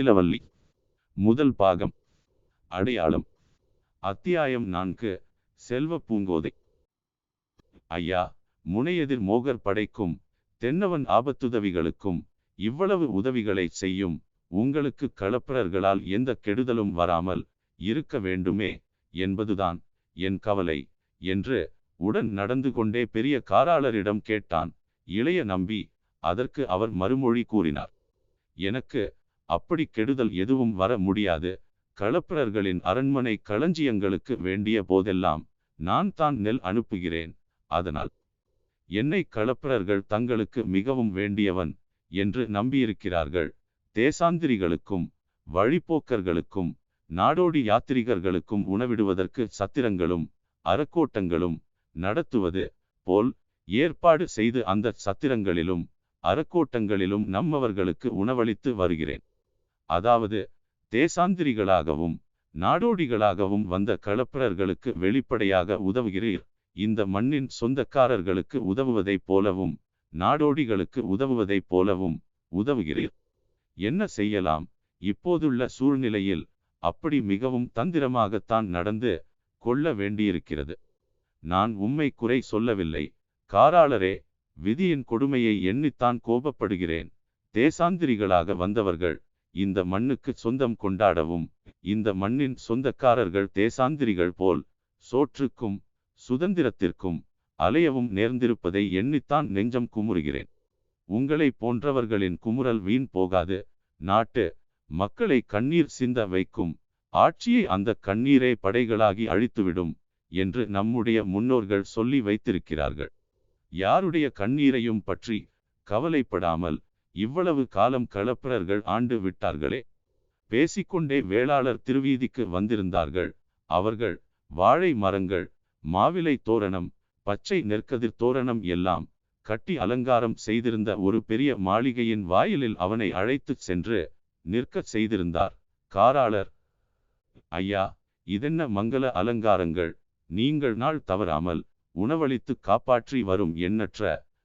முத்திலவல்லி முதல் பாகம். அடையாளம். அத்தியாயம் நான்கு. செல்வ பூங்கோதை. ஐயா முனையெதிர் மோகர் படைக்கும் தென்னவன் ஆபத்துதவிகளுக்கும் இவ்வளவு உதவிகளை செய்யும் உங்களுக்கு களப்பிரர்களால் எந்த கெடுதலும் வராமல் இருக்க வேண்டுமே என்பதுதான் என் கவலை என்று உடன் நடந்து கொண்டே பெரிய காராளரிடம் கேட்டான். இளைய நம்பி அதற்கு அவர் மறுமொழி கூறினார். எனக்கு அப்படி கெடுதல் எதுவும் வர முடியாது. களப்பிரர்களின் அரண்மனை களஞ்சியங்களுக்கு வேண்டிய போதெல்லாம் நான் தான் நெல் அனுப்புகிறேன். அதனால் என்னை களப்பிரர்கள் தங்களுக்கு மிகவும் வேண்டியவன் என்று நம்பியிருக்கிறார்கள். தேசாந்திரிகளுக்கும் வழிப்போக்கர்களுக்கும் நாடோடி யாத்திரிகர்களுக்கும் உணவிடுவதற்கு சத்திரங்களும் அறக்கோட்டங்களும் நடத்துவது போல் ஏற்பாடு செய்து அந்த சத்திரங்களிலும் அறக்கோட்டங்களிலும் நம்மவர்களுக்கு உணவளித்து வருகிறேன். அதாவது தேசாந்திரிகளாகவும் நாடோடிகளாகவும் வந்த களப்பிரர்களுக்கு வெளிப்படையாக உதவுகிறீர். இந்த மண்ணின் சொந்தக்காரர்களுக்கு உதவுவதைப் போலவும் நாடோடிகளுக்கு உதவுவதைப் போலவும் உதவுகிறீர். என்ன செய்யலாம்? இப்போதுள்ள சூழ்நிலையில் அப்படி மிகவும் தந்திரமாகத்தான் நடந்து கொள்ள வேண்டியிருக்கிறது. நான் உம்மை குறை சொல்லவில்லை. காராளரே விதியின் கொடுமையை எண்ணித்தான் கோபப்படுகிறேன். தேசாந்திரிகளாக வந்தவர்கள் இந்த மண்ணுக்கு சொந்தம் கொண்டாடவும் இந்த மண்ணின் சொந்தக்காரர்கள் தேசாந்திரிகள் போல் சோற்றுக்கும் சுதந்திரத்திற்கும் அலையவும் நேர்ந்திருப்பதை எண்ணித்தான் நெஞ்சம் குமுறுகிறேன். உங்களை போன்றவர்களின் குமுறல் வீண் போகாது. நாட்டு மக்களை கண்ணீர் சிந்த வைக்கும் ஆட்சியை அந்த கண்ணீரை படைகளாகி அழித்துவிடும் என்று நம்முடைய முன்னோர்கள் சொல்லி வைத்திருக்கிறார்கள். யாருடைய கண்ணீரையும் பற்றி கவலைப்படாமல் இவ்வளவு காலம் களப்பிரர்கள் ஆண்டு விட்டார்களே. பேசிக்கொண்டே வேளாளர் திருவீதிக்கு வந்திருந்தார்கள். அவர்கள் வாழை மரங்கள் மாவிலை தோரணம் பச்சை நெற்கதிர் தோரணம் எல்லாம் கட்டி அலங்காரம் செய்திருந்த ஒரு பெரிய மாளிகையின் வாயிலில் அவனை அழைத்துச் சென்று நிற்கச் செய்திருந்தார். காராளர் ஐயா இதென்ன மங்கள அலங்காரங்கள்? நீங்கள் நாள் தவறாமல் உணவளித்து காப்பாற்றி வரும் எண்ணற்ற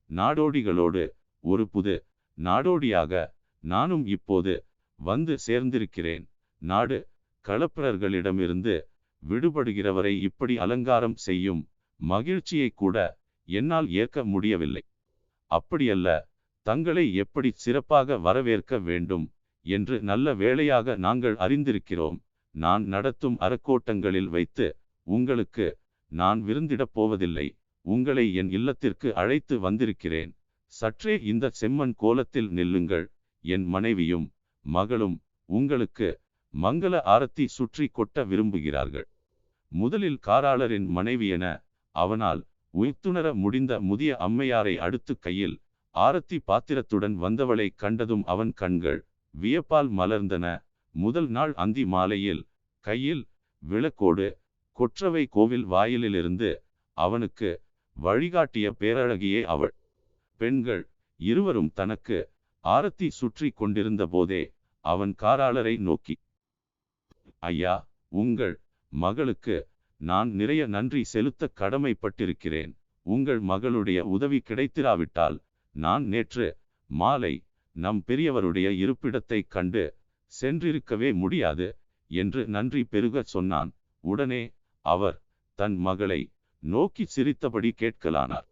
நாடோடிகளோடு ஒரு புது நாடோடியாக நானும் இப்போது வந்து சேர்ந்திருக்கிறேன். நாடு களப்பிரர்களிடமிருந்து விடுபடுகிறவரை இப்படி அலங்காரம் செய்யும் மகிழ்ச்சியை கூட என்னால் ஏற்க முடியவில்லை. அப்படியல்ல தங்களை எப்படி சிறப்பாக வரவேற்க வேண்டும் என்று நல்ல வேளையாக நாங்கள் அறிந்திருக்கிறோம். நான் நடத்தும் அறக்கோட்டங்களில் வைத்து உங்களுக்கு நான் விருந்திடப் போவதில்லை. உங்களை என் இல்லத்திற்கு அழைத்து வந்திருக்கிறேன். சற்றே இந்த செம்மண் கோலத்தில் நில்லுங்கள் என் மனைவியும் மகளும் உங்களுக்கு மங்கள ஆரத்தி சுற்றி கொட்ட விரும்புகிறார்கள். முதலில் காராளரின் மனைவியென அவனால் உய்த்துணர முடிந்த முதிய அம்மையாரை அடுத்து கையில் ஆரத்தி பாத்திரத்துடன் வந்தவளை கண்டதும் அவன் கண்கள் வியப்பால் மலர்ந்தன. முதல் நாள் அந்தி மாலையில் கையில் விளக்கோடு கொற்றவை கோவில் வாயிலிலிருந்து அவனுக்கு வழிகாட்டிய பேரழகியே அவள். பெண்கள் இருவரும் தனக்கு ஆரத்தி சுற்றி கொண்டிருந்த போதே அவன் காராளரை நோக்கி ஐயா உங்கள் மகளுக்கு நான் நிறைய நன்றி செலுத்த கடமைப்பட்டிருக்கிறேன். உங்கள் மகளுடைய உதவி கிடைத்திராவிட்டால் நான் நேற்று மாலை நம் பெரியவருடைய இருப்பிடத்தை கண்டு சென்றிருக்கவே முடியாது என்று நன்றி பெருகச் சொன்னான். உடனே அவர் தன் மகளை நோக்கி சிரித்தபடி கேட்கலானார்.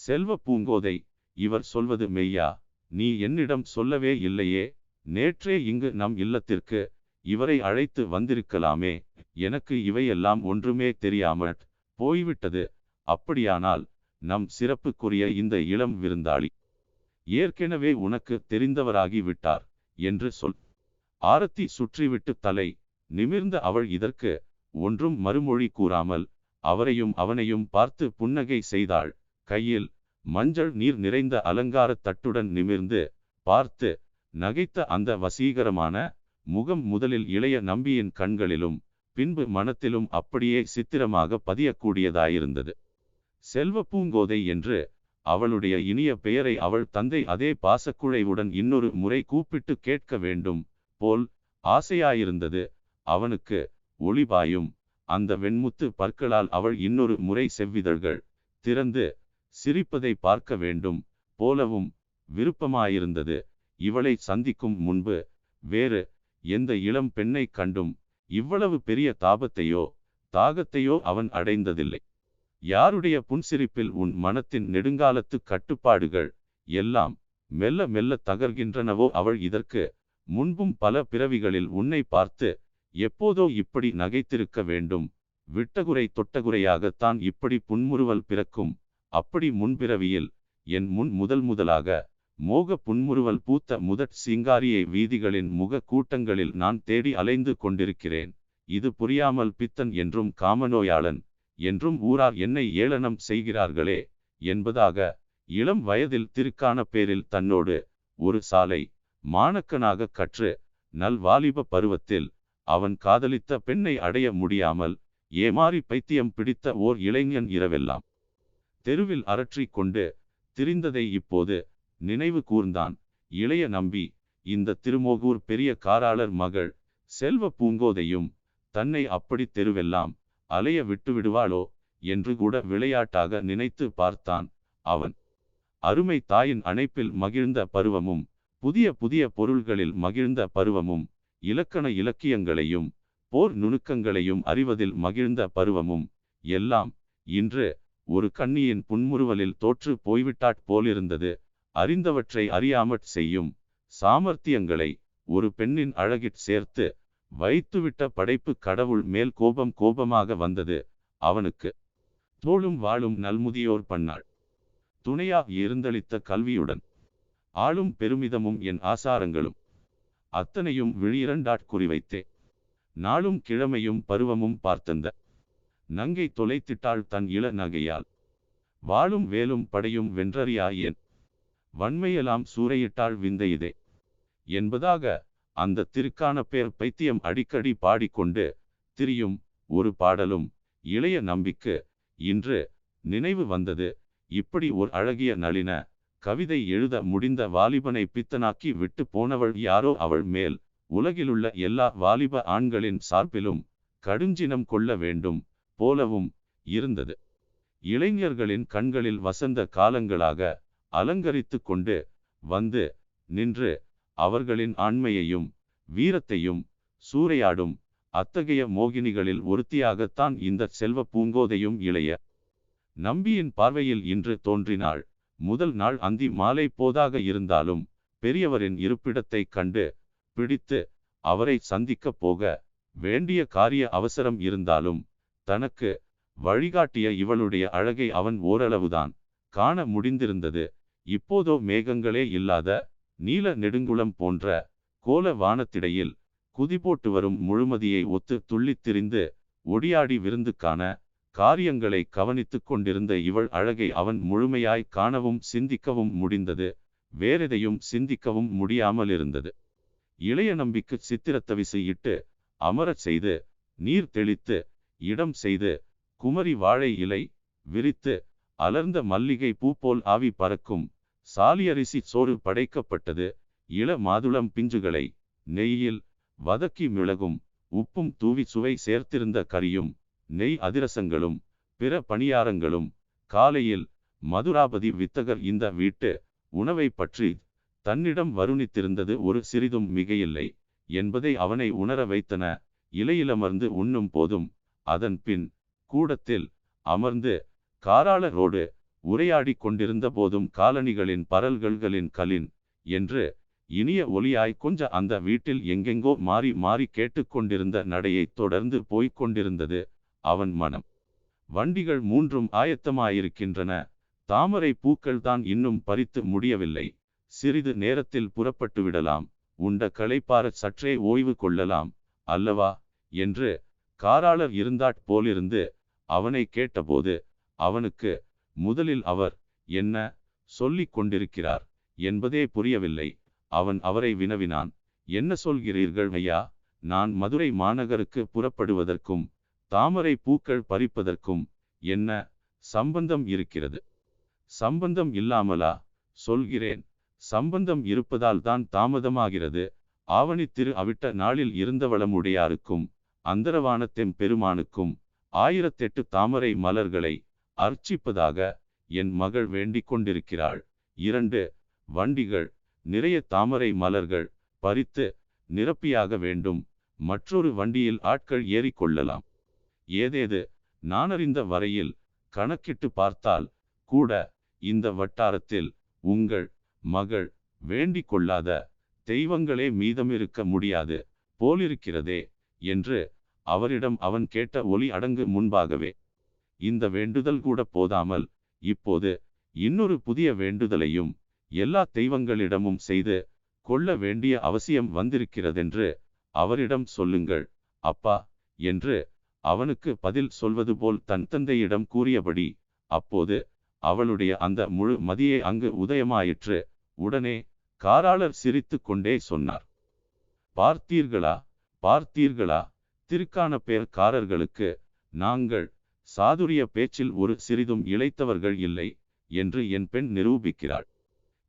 செல்வ பூங்கோதை இவர் சொல்வது மெய்யா? நீ என்னிடம் சொல்லவே இல்லையே. நேற்றே இங்கு நம் இல்லத்திற்கு இவரை அழைத்து வந்திருக்கலாமே. எனக்கு இவையெல்லாம் ஒன்றுமே தெரியாம போய்விட்டது. அப்படியானால் நம் சிறப்புக்குரிய இந்த இளம் விருந்தாளி ஏற்கனவே உனக்கு தெரிந்தவராகி விட்டார் என்று சொல். ஆரத்தி சுற்றிவிட்டு தலை நிமிர்ந்த அவள் இதற்கு ஒன்றும் மறுமொழி கூறாமல் அவரையும் அவனையும் பார்த்து புன்னகை செய்தாள். கையில் மஞ்சள் நீர் நிறைந்த அலங்கார தட்டுடன் நிமிர்ந்து பார்த்து நகைத்த அந்த வசீகரமான முகம் முதலில் இளைய நம்பியின் கண்களிலும் பின்பு மனத்திலும் அப்படியே சித்திரமாக பதியக்கூடியதாயிருந்தது. செல்வ பூங்கோதை என்று அவளுடைய இனிய பெயரை அவள் தந்தை அதே பாசக்குழைவுடன் இன்னொரு முறை கூப்பிட்டு கேட்க வேண்டும் போல் ஆசையாயிருந்தது. அவனுக்கு ஒளிபாயும் அந்த வெண்முத்து பற்களால் அவள் இன்னொரு முறை செவ்விதழ்கள் திறந்து சிரிப்பதை பார்க்க வேண்டும் போலவும் விருப்பமாயிருந்தது. இவளை சந்திக்கும் முன்பு வேறு எந்த இளம் பெண்ணை கண்டும் இவ்வளவு பெரிய தாபத்தையோ தாகத்தையோ அவன் அடைந்ததில்லை. யாருடைய புன்சிரிப்பில் உன் மனத்தின் நெடுங்காலத்து கட்டுப்பாடுகள் எல்லாம் மெல்ல மெல்ல தகர்கின்றனவோ அவள் இதற்கு முன்பும் பல பிறவிகளில் உன்னை பார்த்து எப்போதோ இப்படி நகைத்திருக்க வேண்டும். விட்டகுறை தொட்டகுறையாகத்தான் இப்படி புன்முறுவல் பிறக்கும். அப்படி முன்பிறவியில் என் முன் முதல் முதலாக மோக புன்முறுவல் பூத்த முதற் சிங்காரியை வீதிகளின் முக கூட்டங்களில் நான் தேடி அலைந்து கொண்டிருக்கிறேன். இது புரியாமல் பித்தன் என்றும் காமநோயாளன் என்றும் ஊரார் என்னை ஏளனம் செய்கிறார்களே என்பதாக இளம் வயதில் திருக்கான பேரில் தன்னோடு ஒரு சாலை மாணக்கனாக கற்று நல் வாலிப பருவத்தில் அவன் காதலித்த பெண்ணை அடைய முடியாமல் ஏமாறி பைத்தியம் பிடித்த ஓர் இளைஞன் இரவெல்லாம். தெருவில் அரற்றிக் கொண்டு திரிந்ததை இப்போது நினைவு கூர்ந்தான். இளைய நம்பி இந்த திருமோகூர் பெரிய காராளர் மகள் செல்வ பூங்கோதையும் தன்னை அப்படி தெருவெல்லாம் அலைய விட்டு விடுவாளோ என்று கூட விளையாட்டாக நினைத்து பார்த்தான் அவன். அருமை தாயின் அணைப்பில் மகிழ்ந்த பருவமும் புதிய புதிய பொருள்களில் மகிழ்ந்த பருவமும் இலக்கண இலக்கியங்களையும் போர் நுணுக்கங்களையும் அறிவதில் மகிழ்ந்த பருவமும் எல்லாம் இன்று ஒரு கண்ணியின் புன்முறுவலில் தோற்று போய்விட்டாற் போலிருந்தது. அறிந்தவற்றை அறியாமற் செய்யும் சாமர்த்தியங்களை ஒரு பெண்ணின் அழகிற் சேர்த்து வைத்துவிட்ட படைப்பு கடவுள் மேல் கோபம் கோபமாக வந்தது அவனுக்கு. தோளும் வாழும் நல்முதியோர் பண்ணாள். துணையா இருந்தளித்த கல்வியுடன் ஆளும் பெருமிதமும் என் ஆசாரங்களும் அத்தனையும் விழியிரண்டாட் குறிவைத்தே. நாளும் கிழமையும் பருவமும் பார்த்தந்த நங்கை தொலைத்திட்டாள் தன் இள நகையால். வாழும் வேலும் படையும் வென்றறியாயேன் வன்மையெல்லாம் சூறையிட்டாள் விந்தையிதே. என்பதாக அந்த திருக்கான பேர் பைத்தியம் அடிக்கடி பாடிக்கொண்டு திரியும் ஒரு பாடலும் இளைய நம்பிக்கு இன்று நினைவு வந்தது. இப்படி ஒரு அழகிய நளின கவிதை எழுத முடிந்த வாலிபனை பித்தனாக்கி விட்டு போனவள் யாரோ அவள் மேல். உலகிலுள்ள எல்லா வாலிப ஆண்களின் சார்பிலும் கடுஞ்சினம் கொள்ள வேண்டும். போலவும் இருந்தது. இளைஞர்களின் கண்களில் வசந்த காலங்களாக அலங்கரித்து கொண்டு வந்து நின்று அவர்களின் ஆண்மையையும் வீரத்தையும் சூறையாடும் அத்தகைய மோகினிகளில் ஒருத்தியாகத்தான் இந்த செல்வ பூங்கோதையும் இளைய நம்பியின் பார்வையில் இன்று தோன்றினாள். முதல் நாள் அந்தி மாலை போதாக இருந்தாலும் பெரியவரின் இருப்பிடத்தை கண்டு பிடித்து அவரை சந்திக்கப் போக வேண்டிய காரிய அவசரம் இருந்தாலும் தனக்கு வழிகாட்டிய இவளுடைய அழகை அவன் ஓரளவுதான் காண முடிந்திருந்தது. இப்போதோ மேகங்களே இல்லாத நீல நெடுங்குளம் போன்ற கோல வானத்திடையில் குதிபோட்டு வரும் முழுமதியை ஒத்து துள்ளித் திரிந்து ஒடியாடி விருந்துக்கான காரியங்களை கவனித்துக் கொண்டிருந்த இவள் அழகை அவன் முழுமையாய் காணவும் சிந்திக்கவும் முடிந்தது. வேறெதையும் சிந்திக்கவும் முடியாமல் இருந்தது. இளைய நம்பிக்கு சித்திரத்தவிசை இட்டு அமரச் செய்து நீர் தெளித்து இடம் செய்து குமரி வாழை இலை விரித்து அலர்ந்த மல்லிகை பூ போல் ஆவி பறக்கும் சாலியரிசி சோறு படைக்கப்பட்டது. இள மாதுளம் பிஞ்சுகளை நெய்யில் வதக்கி மிளகும் உப்பும் தூவி சுவை சேர்த்திருந்த கரியும் நெய் அதிரசங்களும் பிற பணியாரங்களும் காலையில் மதுராபதி வித்தகர் இந்த வீட்டு உணவை பற்றி தன்னிடம் வருணித்திருந்தது ஒரு சிறிதும் மிகையில்லை என்பதை அவனை உணர வைத்தன. இலையிலமர்ந்து உண்ணும் போதும் அதன் பின் கூடத்தில் அமர்ந்து காராளரோடு உரையாடி கொண்டிருந்த போதும் காலணிகளின் பரல்கள்களின் கலின் என்று இனிய ஒலியாய் கொஞ்ச அந்த வீட்டில் எங்கெங்கோ மாறி மாறி கேட்டுக்கொண்டிருந்த நடையை தொடர்ந்து போய்க் கொண்டிருந்தது அவன் மனம். வண்டிகள் மூன்றும் ஆயத்தமாயிருக்கின்றன. தாமரை பூக்கள் தான் இன்னும் பறித்து முடியவில்லை. சிறிது நேரத்தில் புறப்பட்டு விடலாம் உண்ட களைப்பார சற்றே ஓய்வு கொள்ளலாம். அல்லவா? என்று காராளர் இருந்தாற் போலிருந்து அவனை கேட்டபோது அவனுக்கு முதலில் அவர் என்ன சொல்லிக் கொண்டிருக்கிறார் என்பதே புரியவில்லை. அவன் அவரை வினவினான். என்ன சொல்கிறீர்கள் ஐயா? நான் மதுரை மாநகருக்கு புறப்படுவதற்கும் தாமரை பூக்கள் பறிப்பதற்கும் என்ன சம்பந்தம் இருக்கிறது? சம்பந்தம் இல்லாமலா? சொல்கிறேன். சம்பந்தம் இருப்பதால் தான் தாமதமாகிறது. ஆவணி திரு அவிட்ட நாளில் இருந்தவளமுடையாருக்கும் அந்தரவானத்தெம் பெருமானுக்கும் ஆயிரத்தெட்டு தாமரை மலர்களை அர்ச்சிப்பதாக என் மகள் வேண்டிக் கொண்டிருக்கிறாள். இரண்டு வண்டிகள் நிறைய தாமரை மலர்கள் பறித்து நிரப்பியாக வேண்டும். மற்றொரு வண்டியில் ஆட்கள் ஏறிக்கொள்ளலாம் ஏதேது நானறிந்த வரையில் கணக்கிட்டு பார்த்தால் கூட இந்த வட்டாரத்தில் உங்கள் மகள் வேண்டிக் கொள்ளாத தெய்வங்களே மீதமிருக்க முடியாது போலிருக்கிறதே. என்று அவரிடம் அவன் கேட்ட ஒலி அடங்கு முன்பாகவே இந்த வேண்டுதல் கூட போதாமல் இப்போது இன்னொரு புதிய வேண்டுதலையும் எல்லா தெய்வங்களிடமும் செய்து கொள்ள வேண்டிய அவசியம் வந்திருக்கிறதென்று அவரிடம் சொல்லுங்கள். அப்பா என்று அவனுக்கு பதில் சொல்வது போல் தன் தந்தையிடம் கூறியபடி அப்போது அவளுடைய அந்த முழு மதியே அங்கு உதயமாயிற்று. உடனே காராளர் சிரித்து கொண்டே சொன்னார். பார்த்தீர்களா? பார்த்தீர்களா? திருக்கான பேர்காரர்களுக்கு நாங்கள் சாதுரிய பேச்சில் ஒரு சிறிதும் இழைத்தவர்கள் இல்லை என்று என் பெண் நிரூபிக்கிறாள்.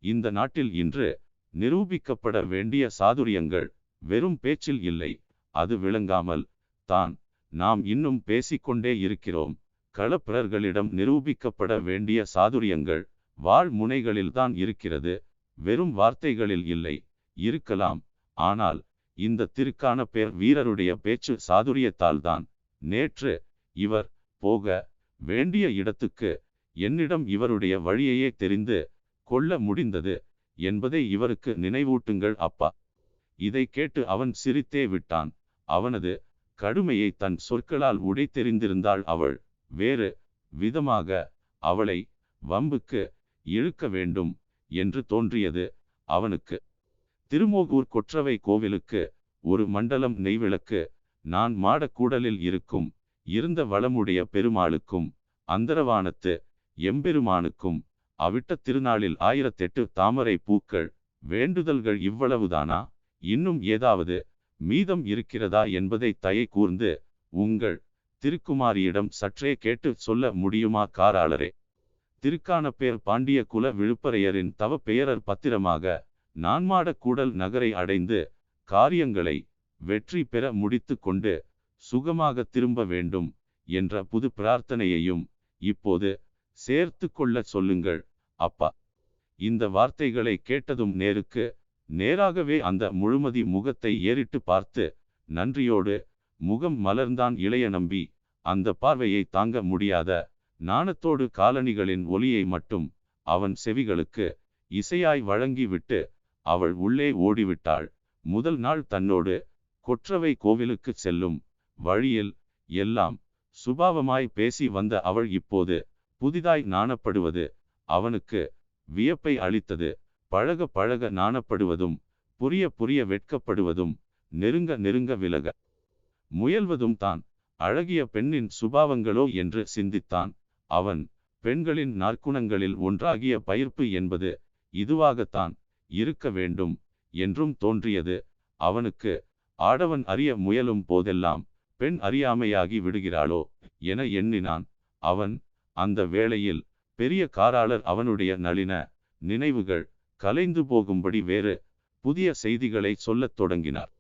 இந்த நாட்டில் இன்று நிரூபிக்கப்பட வேண்டிய சாதுரியங்கள் வெறும் பேச்சில் இல்லை அது விளங்காமல் தான் நாம் இன்னும் பேசிக்கொண்டே இருக்கிறோம். களப்பிரர்களிடம் நிரூபிக்கப்பட வேண்டிய சாதுரியங்கள் வாழ் முனைகளில்தான் இருக்கிறது வெறும் வார்த்தைகளில் இல்லை இருக்கலாம். ஆனால் இந்த திருக்கான பேர் வீரருடைய பேச்சு சாதுரியத்தால் தான் நேற்று இவர் போக வேண்டிய இடத்துக்கு என்னிடம் இவருடைய வழியையே தெரிந்து கொள்ள முடிந்தது என்பதை இவருக்கு நினைவூட்டுங்கள் அப்பா. இதை கேட்டு அவன் சிரித்தே விட்டான். அவனது கடுமையை தன் சொற்களால் உடைத்தெறிந்திருந்தாள் அவள். வேறு விதமாக அவளை வம்புக்கு இழுக்க வேண்டும் என்று தோன்றியது அவனுக்கு. திருமோகூர் கொற்றவை கோவிலுக்கு ஒரு மண்டலம் நெய்விளக்கு நான் மாடக்கூடலில் இருக்கும் இருந்த வளமுடைய பெருமாளுக்கும் அந்தரவானத்து எம்பெருமானுக்கும் அவிட்ட திருநாளில் ஆயிரத்தெட்டு தாமரை பூக்கள் வேண்டுதல்கள் இவ்வளவுதானா? இன்னும் ஏதாவது மீதம் இருக்கிறதா என்பதை தயை கூர்ந்து உங்கள் திருக்குமாரியிடம் சற்றே கேட்டு சொல்ல முடியுமா காராளரே? திருக்கானப்பேர் பாண்டிய குல விழுப்பரையரின் தவ பெயரர் பத்திரமாக நான்மாட கூடல் நகரை அடைந்து காரியங்களை வெற்றி பெற முடித்து கொண்டு சுகமாக திரும்ப வேண்டும் என்ற புது பிரார்த்தனையையும் இப்போது சேர்த்து கொள்ள சொல்லுங்கள் அப்பா. இந்த வார்த்தைகளை கேட்டதும் நேருக்கு நேராகவே அந்த முழுமதி முகத்தை ஏறிட்டு பார்த்து நன்றியோடு முகம் மலர்ந்தான் இளைய நம்பி அந்த பார்வையை தாங்க முடியாத நாணத்தோடு காலணிகளின் ஒலியை மட்டும் அவன் செவிகளுக்கு இசையாய் வழங்கிவிட்டு அவள் உள்ளே ஓடிவிட்டாள். முதல் நாள் தன்னோடு கொற்றவை கோவிலுக்கு செல்லும் வழியில் எல்லாம் சுபாவமாய் பேசி வந்த அவள் இப்போது புதிதாய் நாணப்படுவது அவனுக்கு வியப்பை அளித்தது. பழக பழக நாணப்படுவதும் புரிய புரிய வெட்கப்படுவதும் நெருங்க நெருங்க விலக முயல்வதும் தான் அழகிய பெண்ணின் சுபாவங்களோ என்று சிந்தித்தான். அவன் பெண்களின் நற்குணங்களில் ஒன்றாகிய பயிர்ப்பு என்பது இதுவாகத்தான் இருக்க வேண்டும் என்றும் தோன்றியது. அவனுக்கு ஆடவன் அறிய முயலும் போதெல்லாம் பெண் அறியாமையாகி விடுகிறாளோ? என எண்ணினான். அவன் அந்த வேளையில் பெரிய காராளர் அவனுடைய நளின நினைவுகள் கலைந்து போகும்படி வேறு புதிய செய்திகளை சொல்லத் தொடங்கினார்.